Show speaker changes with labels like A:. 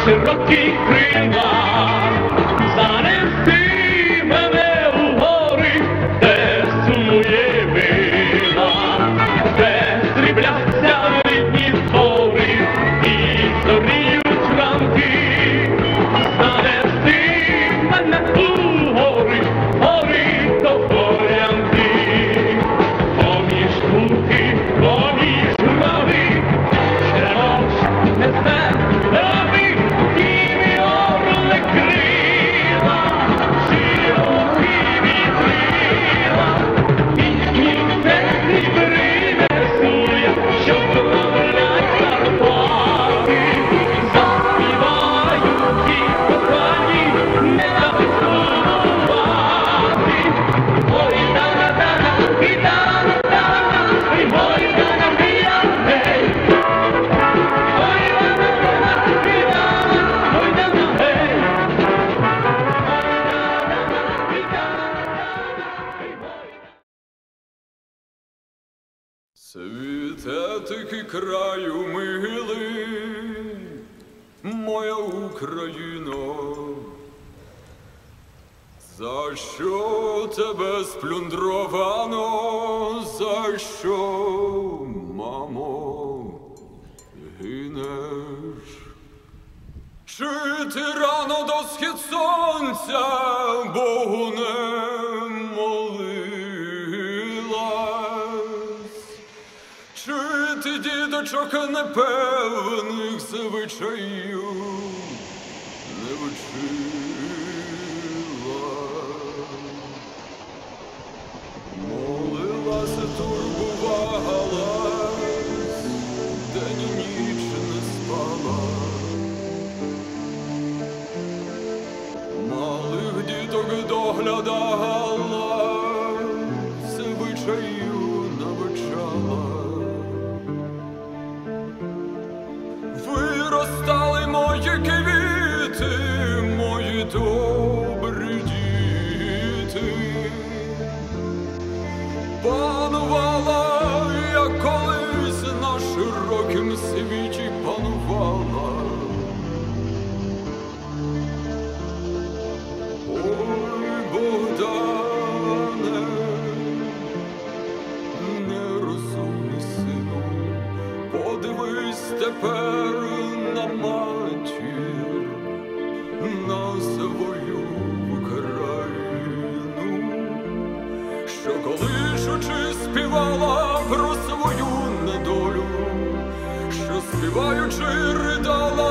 A: на широких
B: Світе таки краю милий, моя Україно, за що тебе сплюндровано, за що, мамо, гинеш? Чи ти рано до схід сонця Богу не ти діточок непевних звичаїв не вчила? Молилася, турбувалась, день і ніч не спала. Малих діток доглядала, звичаю навчала. Добрі діти. Панувала, як колись на широкім світі панувала. Ой, Богдане, нерозумний сину, подивись тепер що колишучи співала про свою недолю, що співаючи ридала